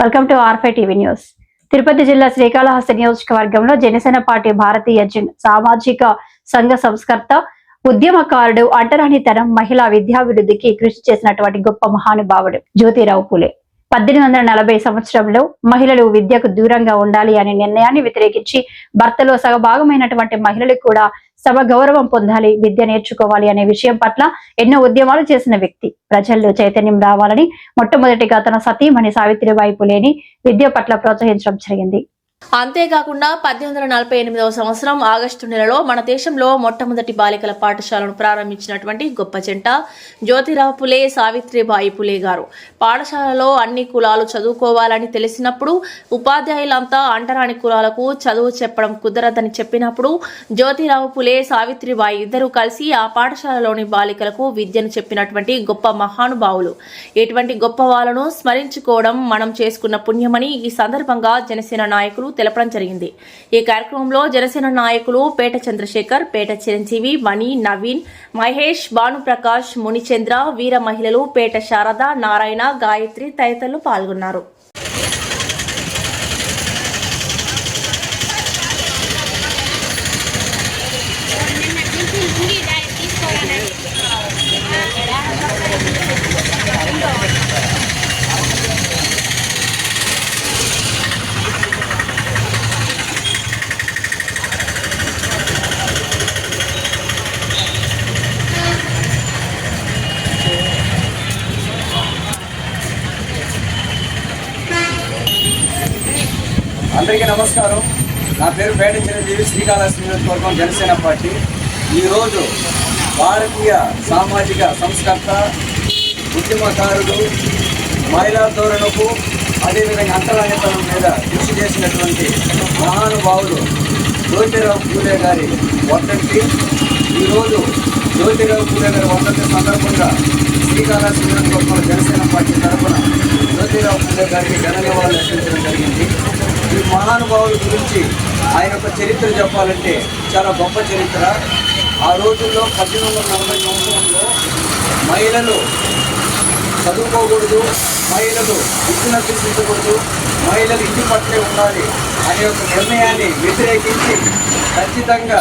Welcome to ఆర్ఫై TV news Tirupati జిల్లా శ్రీకాళహస్తి నియోజకవర్గంలో జనసేన పార్టీ భారతీయ జన్ సామాజిక సంఘ సంస్కర్త ఉద్యమకారుడు అంటరానితనం మహిళా విద్యాభివృద్ధికి కృషి చేసినటువంటి గొప్ప మహానుభావుడు జ్యోతిరావు పులే పద్దెనిమిది వందల నలభై సంవత్సరంలో మహిళలు విద్యకు దూరంగా ఉండాలి అనే నిర్ణయాన్ని వ్యతిరేకించి భర్తలో సగభాగమైనటువంటి మహిళలు కూడా సమగౌరవం పొందాలి విద్య నేర్చుకోవాలి అనే విషయం పట్ల ఎన్నో ఉద్యమాలు చేసిన వ్యక్తి. ప్రజల్లో చైతన్యం రావాలని మొట్టమొదటిగా తన సతీమణి సావిత్రిబాయి పులేని విద్య పట్ల ప్రోత్సహించడం జరిగింది. అంతేకాకుండా పద్దెనిమిది వందల నలభై ఎనిమిదవ సంవత్సరం ఆగస్టు నెలలో మన దేశంలో మొట్టమొదటి బాలికల పాఠశాలను ప్రారంభించినటువంటి గొప్ప జంట జ్యోతిరావు పులే సావిత్రిబాయి పులే గారు. పాఠశాలలో అన్ని కులాలు చదువుకోవాలని తెలిసినప్పుడు ఉపాధ్యాయులంతా అంటరాని కులాలకు చదువు చెప్పడం కుదరదని చెప్పినప్పుడు జ్యోతిరావు పులే సావిత్రిబాయి ఇద్దరూ కలిసి ఆ పాఠశాలలోని బాలికలకు విద్యను చెప్పినటువంటి గొప్ప మహానుభావులు. ఇటువంటి గొప్ప వాళ్ళను స్మరించుకోవడం మనం చేసుకున్న పుణ్యమని ఈ సందర్భంగా జనసేన నాయకులు తెలపడం జరిగింది. ఈ కార్యక్రమంలో జనసేన నాయకులు పేట చంద్రశేఖర్ పేట చిరంజీవి మణి నవీన్ మహేష్ భానుప్రకాష్ మునిచంద్ర వీర మహిళలు పేట శారద నారాయణ గాయత్రి తదితరులు పాల్గొన్నారు. అందరికీ నమస్కారం. నా పేరు పేట శ్రీకాళహస్తి నియోజకవర్గం జనసేన పార్టీ. ఈరోజు భారతీయ సామాజిక సంస్కర్త ఉద్యమకారుడు మహిళా ధోరణకు అదేవిధంగా అంతరానితనం మీద కృషి చేసినటువంటి మహానుభావులు జ్యోతిరావు పూలే గారి వర్ధంతి ఈరోజు జ్యోతిరావు పూలే గారి వర్ధంతి సందర్భంగా శ్రీకాళహస్తి నియోజకవర్గం జనసేన పార్టీ తరఫున జ్యోతిరావు పూలే గారికి ఘన నివాళులు మహానుభావుల గురించి ఆయన యొక్క చరిత్ర చెప్పాలంటే చాలా గొప్ప చరిత్ర. ఆ రోజుల్లో పద్దెనిమిది వందల నలభై సంవత్సరంలో మహిళలు చదువుకోకూడదు మహిళలు విద్యను అభ్యసించకూడదు మహిళలు ఇంటి పట్లే ఉండాలి అనే ఒక నిర్ణయాన్ని వ్యతిరేకించి ఖచ్చితంగా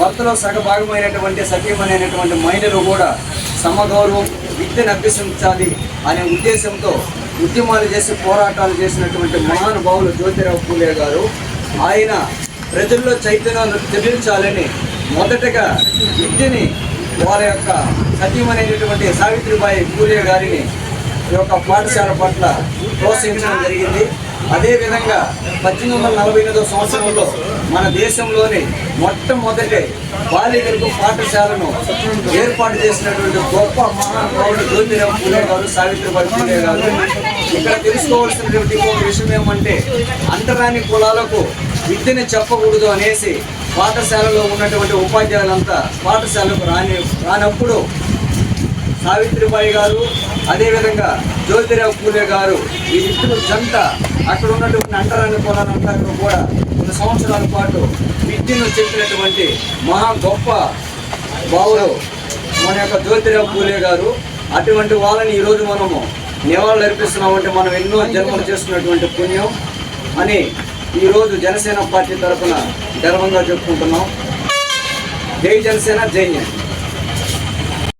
భర్తలో సగభాగమైనటువంటి సతీమణైనటువంటి మహిళలు కూడా సమగౌరవం విద్యను అభ్యసించాలి అనే ఉద్దేశంతో ఉద్యమాలు చేసి పోరాటాలు చేసినటువంటి మహానుభావులు జ్యోతిరావు పూలే గారు ఆయన ప్రజల్లో చైతన్యాన్ని తెలియించాలని మొదటగా విద్యని వారి యొక్క సత్యమనేటటువంటి సావిత్రిబాయి పూలే గారిని ఈ యొక్క పాఠశాల పట్ల ప్రోత్సహించడం జరిగింది. అదేవిధంగా పద్దెనిమిది వందల నలభై ఎనిమిదో సంవత్సరంలో మన దేశంలోని మొట్టమొదటి బాలికలకు పాఠశాలను ఏర్పాటు చేసినటువంటి గొప్ప మహానుభావుడు జ్యోతిరావు పూలే గారు సావిత్రిబాయి పూలే గారు. ఇక్కడ తెలుసుకోవాల్సినటువంటి ఇంకొక విషయం ఏమంటే అంటరాని కులాలకు విద్యను చెప్పకూడదు అనేసి పాఠశాలలో ఉన్నటువంటి ఉపాధ్యాయులంతా పాఠశాలకు రాని రానప్పుడు సావిత్రిబాయి గారు అదేవిధంగా జ్యోతిరావు పూలే గారు ఈ ఇద్దరు జంట అక్కడ ఉన్నటువంటి అంటరాని పొలాలంటారు కూడా కొన్ని సంవత్సరాల పాటు విద్యను చెప్పినటువంటి మహా గొప్ప బావులు మన యొక్క జ్యోతిరావు పూలే గారు. అటువంటి వాళ్ళని ఈరోజు మనము నివాళులు అర్పిస్తున్నామంటే మనం ఎన్నో జన్మలు చేసుకున్నటువంటి పుణ్యం అని ఈరోజు జనసేన పార్టీ తరఫున గర్వంగా చెప్పుకుంటున్నాం. జై జనసేన జై హింద్.